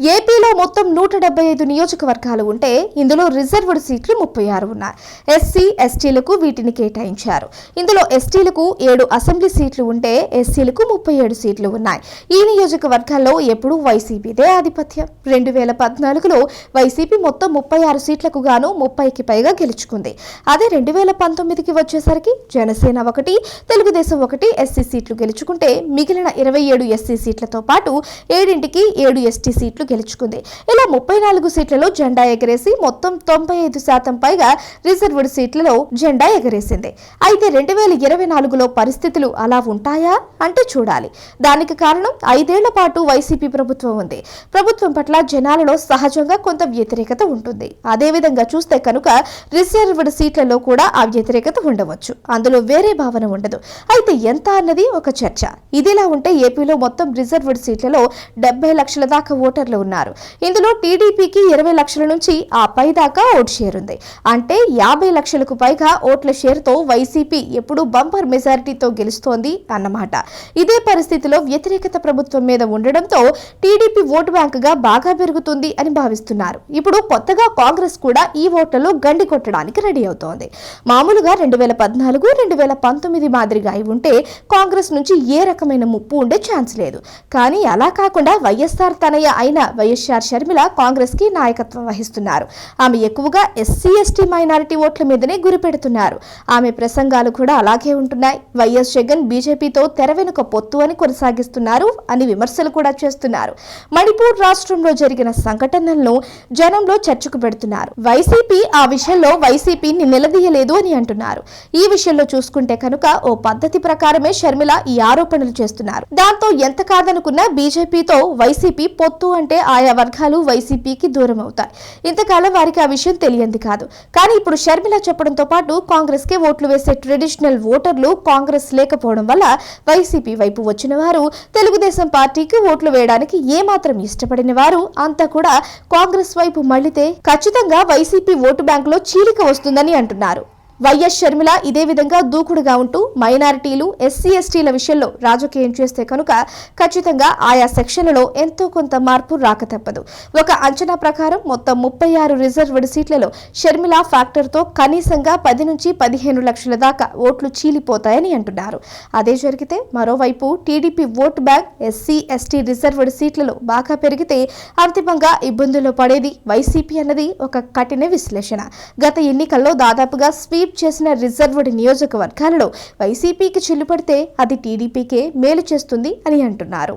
ఏపీలో మొత్తం నూట డెబ్బై ఐదు నియోజకవర్గాలు ఉంటే ఇందులో రిజర్వ్డ్ సీట్లు ముప్పై ఆరు ఉన్నాయి. ఎస్సీ ఎస్టీలకు వీటిని కేటాయించారు. ఇందులో ఎస్టీలకు ఏడు అసెంబ్లీ సీట్లు ఉంటే ఎస్సీలకు ముప్పై ఏడు సీట్లు ఉన్నాయి. ఈ నియోజకవర్గాల్లో ఎప్పుడూ వైసీపీదే ఆధిపత్యం. రెండు వేల పద్నాలుగులో వైసీపీ మొత్తం ముప్పై ఆరు సీట్లకు గాను ముప్పైకి పైగా గెలుచుకుంది. అదే రెండు వేల పంతొమ్మిదికి వచ్చేసరికి జనసేన ఒకటి తెలుగుదేశం ఒకటి ఎస్సీ సీట్లు గెలుచుకుంటే మిగిలిన ఇరవై ఏడు ఎస్సీ సీట్లతో పాటు ఏడింటికి ఏడు ఎస్టీ సీట్లు గెలుచుకుంది. ఇలా ముప్పై నాలుగు సీట్లలో జెండా ఎగరేసి మొత్తం తొంభై ఐదు శాతం పైగా రిజర్వ్డ్ సీట్లలో జెండా ఎగరేసింది. అయితే రెండు వేల ఇరవై నాలుగులో పరిస్థితులు అలా ఉంటాయా అంటే చూడాలి. దానికి కారణం ఐదేళ్ళ పాటు వైసీపీ ప్రభుత్వం ఉంది. ప్రభుత్వం పట్ల జనాలలో సహజంగా కొంత వ్యతిరేకత ఉంటుంది. అదేవిధంగా చూస్తే కనుక రిజర్వ్డ్ సీట్లలో కూడా ఆ వ్యతిరేకత ఉండవచ్చు. అందులో వేరే భావన ఉండదు. అయితే ఎంత అన్నది ఒక చర్చ. ఇదిలా ఉంటే ఏపీలో మొత్తం రిజర్వ్డ్ సీట్లలో డెబ్బై లక్షల దాకా ఓటర్లు ఉన్నారు. ఇందులో టీడీపీకి ఇరవై లక్షల నుంచి ఆ పై దాకా ఓట్ షేర్ ఉంది అంటే యాభై లక్షలకు పైగా ఓట్ల షేర్తో వైసీపీ ఎప్పుడు బంపర్ మెజారిటీతో గెలుస్తోంది అన్నమాట. ఇదే పరిస్థితిలో వ్యతిరేకత ప్రభుత్వం మీద ఉండడంతో టీడీపీ ఓటు బ్యాంకుగా బాగా పెరుగుతుంది అని భావిస్తున్నారు. ఇప్పుడు కొత్తగా కాంగ్రెస్ కూడా ఈ ఓట్లలో గండి కొట్టడానికి రెడీ అవుతోంది. మామూలుగా రెండు వేల పద్నాలుగు రెండు వేల పంతొమ్మిది మాదిరిగా అయి ఉంటే కాంగ్రెస్ నుంచి ఏ రకమైన ముప్పు ఉండే ఛాన్స్ లేదు. కానీ అలా కాకుండా వైఎస్ఆర్ తనయ్య అయిన వైఎస్ఆర్ షర్మిల కాంగ్రెస్కి నాయకత్వం వహిస్తున్నారు. ఆమె ఎక్కువగా ఎస్సీ ఎస్టీ మైనారిటీ ఓట్ల మీదనే గురిపెడుతున్నారు. ఆమె ప్రసంగాలు కూడా అలాగే ఉంటున్నాయి. వైఎస్ జగన్ బీజేపీతో తెర వెనుక పొత్తు అని కొనసాగిస్తున్నారు అని విమర్శలు కూడా చేస్తున్నారు. మణిపూర్ రాష్ట్రంలో జరిగిన సంఘటనలను జనంలో చర్చకు పెడుతున్నారు. వైసీపీ ఆ విషయంలో వైసీపీని నిలదీయలేదు అని అంటున్నారు. ఈ విషయంలో చూసుకుంటే కనుక ఓ పద్ధతి ప్రకారమే షర్మిల ఈ ఆరోపణలు చేస్తున్నారు. దాంతో ఎంత కాదనుకున్నా బీజేపీతో వైసీపీ పొత్తు అంటే ఆయా వర్గాలు వైసీపీకి దూరం అవుతాయి ఇంతకాలం వారికి ఆ విషయం తెలియంది కాదు. కానీ ఇప్పుడు షర్మిల చెప్పడంతో పాటు కాంగ్రెస్ కే ఓట్లు వేసే ట్రెడిషనల్ ఓటర్లు కాంగ్రెస్ లేకపోవడం వల్ల వైసీపీ వైపు వచ్చిన వారు తెలుగుదేశం పార్టీకి ఓట్లు వేయడానికి ఏమాత్రం ఇష్టపడిన వారు అంతా కూడా కాంగ్రెస్ వైపు మళ్ళితే ఖచ్చితంగా వైసీపీ ఓటు బ్యాంకులో చీలిక వస్తుందని అంటున్నారు. వైఎస్ షర్మిల ఇదే విధంగా దూకుడుగా ఉంటూ మైనారిటీలు ఎస్సీ ఎస్టీల విషయంలో రాజకీయం చేస్తే కనుక ఖచ్చితంగా ఆయా సెక్షన్లలో ఎంతో కొంత మార్పు రాక తప్పదు. ఒక అంచనా ప్రకారం మొత్తం ముప్పై ఆరు రిజర్వ్డ్ సీట్లలో షర్మిల ఫ్యాక్టర్తో కనీసంగా పది నుంచి పదిహేను లక్షల దాకా ఓట్లు చీలిపోతాయని అంటున్నారు. అదే జరిగితే మరోవైపు TDP vote bank SC ST reserved సీట్లలో బాగా పెరిగితే అంతిమంగా ఇబ్బందుల్లో పడేది వైసీపీ అన్నది ఒక కఠిన విశ్లేషణ. గత ఎన్నికల్లో దాదాపుగా స్వీప్ చేసిన రిజర్వ్డ్ నియోజకవర్గాలలో వైసీపీకి చిల్లుపడితే అది టీడీపీకే మేలు చేస్తుంది అని అంటున్నారు.